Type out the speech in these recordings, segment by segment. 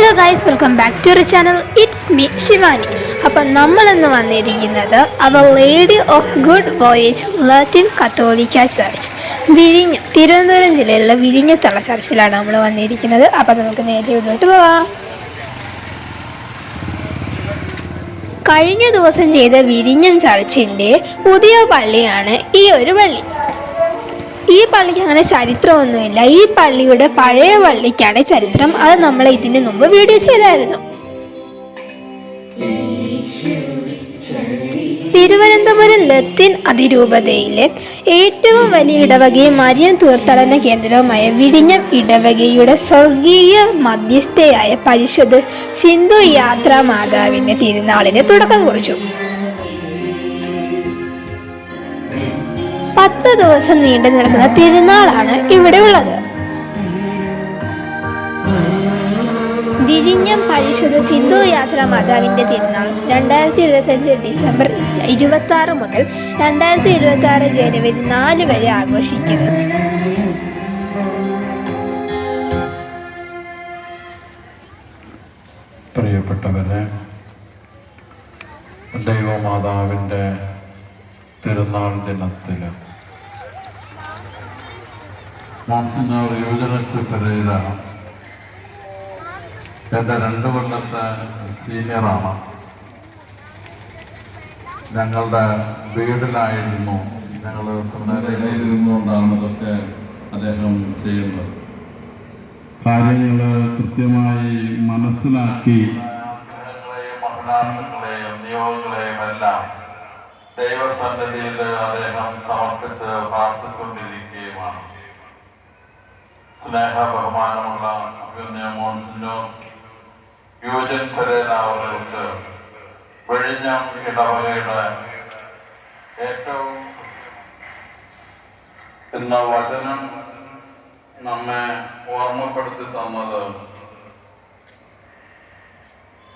Hello guys welcome back to our channel. It's me Shivani. അപ്പം നമ്മളിന്ന് വന്നിരിക്കുന്നത് our lady of good voyage Latin കത്തോലിക്ക church വിഴിഞ്ഞ തിരുവനന്തപുരം ജില്ലയിലുള്ള വിഴിഞ്ഞത്തുള്ള ചർച്ചിലാണ് നമ്മൾ വന്നിരിക്കുന്നത്. അപ്പം നമുക്ക് നേരെ ഇവിടോട്ട് പോവാം. കഴിഞ്ഞ ദിവസം ചെയ്ത വിരിഞ്ഞൻ ചർച്ചിന്റെ പുതിയ പള്ളിയാണ് ഈ ഒരു പള്ളി. ഈ പള്ളിക്ക് അങ്ങനെ ചരിത്രമൊന്നുമില്ല. ഈ പള്ളിയുടെ പഴയ പള്ളിക്കാണ് ചരിത്രം. അത് നമ്മൾ ഇതിന് മുമ്പ് വീഡിയോ ചെയ്തായിരുന്നു. തിരുവനന്തപുരം ലത്തിൻ അതിരൂപതയിലെ ഏറ്റവും വലിയ ഇടവകയും മരിയൻ തീർത്ഥാടന കേന്ദ്രവുമായ വിഴിഞ്ഞം ഇടവകയുടെ സ്വർഗീയ മധ്യസ്ഥയായ പരിശുദ്ധ സിന്ധു യാത്രാ മാതാവിന്റെ തിരുനാളിന് തുടക്കം കുറിച്ചു. പത്ത് ദിവസം നീണ്ടു നിൽക്കുന്ന തിരുനാളാണ് ഇവിടെ ഉള്ളത്. വിരിഞ്ഞം പരിശുദ്ധ സിന്ധു യാത്ര മാതാവിന്റെ തിരുനാൾ രണ്ടായിരത്തി ഇരുപത്തഞ്ച് ഡിസംബർ ഇരുപത്തി ആറ് മുതൽ രണ്ടായിരത്തി ഇരുപത്തി ആറ് ജനുവരി നാല് വരെ ആഘോഷിക്കുന്നു. പ്രിയപ്പെട്ടവരെ ദൈവമാതാവിന്റെ തിരുനാൾ ദിനത്തിൽ മോൺസിനോർ യുവജനച്ച് പെരേര എന്റെ രണ്ട് കൊല്ലത്തെ സീനിയറാണ് ഞങ്ങളുടെ വീടിലായിരുന്നു. ഞങ്ങൾ ഇരുന്നുകൊണ്ടാണ് ഇതൊക്കെ അദ്ദേഹം ചെയ്യുന്നത്. കാര്യങ്ങൾ കൃത്യമായി മനസ്സിലാക്കി. നിയോഗങ്ങളെയും എല്ലാം ദൈവസന്നിധിയിൽ അദ്ദേഹം സമർപ്പിച്ച് പ്രാർത്ഥിച്ചുകൊണ്ടിരിക്കുകയുമാണ് സ്നേഹ ബഹുമാനമുള്ള അഭിനയ മോൺസിനോർ യുവജൻ ഫെരേര അവർക്ക് വെഴിഞ്ഞം ഇടവകയുടെ ഏറ്റവും എന്ന വചനം നമ്മെ ഓർമ്മപ്പെടുത്തി തന്നത്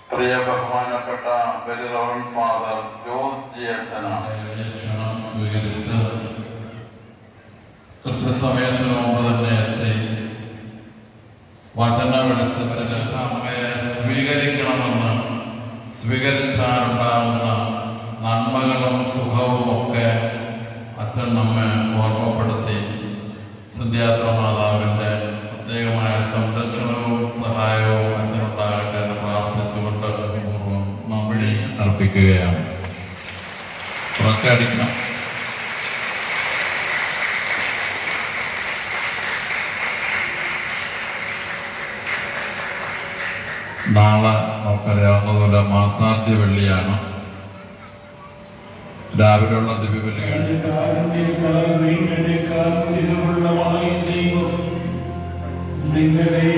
പ്രിയ ബഹുമാനപ്പെട്ട very rev father Jose G അച്ഛനാണ് സ്വീകരിച്ച് കൃത്യസമയത്തിന് മുമ്പ് തന്നെ വചന വെളിച്ചത്തിൽ അമ്മയെ സ്വീകരിക്കണമെന്ന് സ്വീകരിച്ചാലുണ്ടാവുന്ന നന്മകളും സുഖവും ഒക്കെ അച്ഛൻ നമ്മെ ഓർമ്മപ്പെടുത്തി. സിന്ധ്യാത്ര മാതാവിന്റെ പ്രത്യേകമായ സംരക്ഷണവും സഹായവും അച്ഛനുണ്ടാകട്ടെ എന്ന് പ്രാർത്ഥിച്ചുകൊണ്ട് പൂർവം നമ്പിടി അർപ്പിക്കുകയാണ്. പുറക്കടിക്കണം നാളെ നമുക്കറിയാവുന്നതുപോലെ മാസാദ്യ വെള്ളിയാണ്. രാവിലെയുള്ള ദിവ്യബലി കഴിഞ്ഞ് കാരുണ്യത്താൽ വീണ്ടെടുക്കാൻ തിരുവുള്ളമായ ദൈവം? നിങ്ങളെ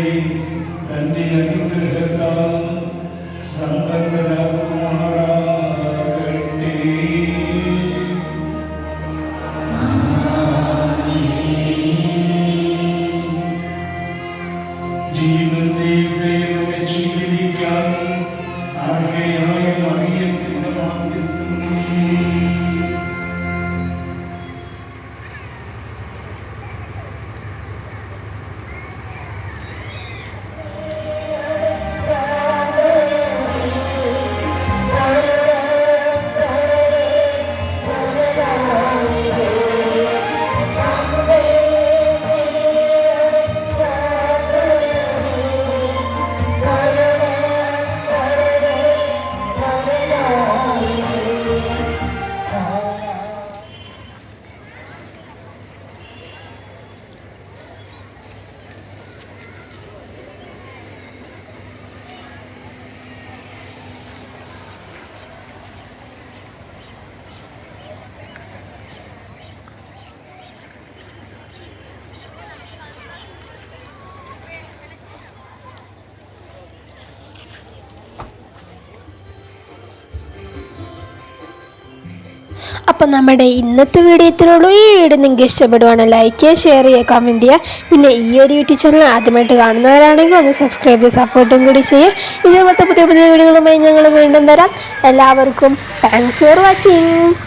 അപ്പം നമ്മുടെ ഇന്നത്തെ വീഡിയോ ഇത്രയുള്ളൂ ഈ വീഡിയോ നിങ്ങൾക്ക് ഇഷ്ടപ്പെടുവാണെങ്കിൽ ലൈക്ക് ചെയ്യുക ഷെയർ ചെയ്യുക കമന്റ് ചെയ്യുക. പിന്നെ ഈ ഒരു യൂട്യൂബ് ചാനൽ ആദ്യമായിട്ട് കാണുന്നവരാണെങ്കിൽ ഒന്ന് സബ്സ്ക്രൈബ് ചെയ്ത് സപ്പോർട്ടും കൂടി ചെയ്യുക. ഇതേപോലത്തെ പുതിയ പുതിയ വീഡിയോകളുമായി ഞങ്ങൾ വീണ്ടും വരാം. എല്ലാവർക്കും താങ്ക്സ് ഫോർ വാച്ചിങ്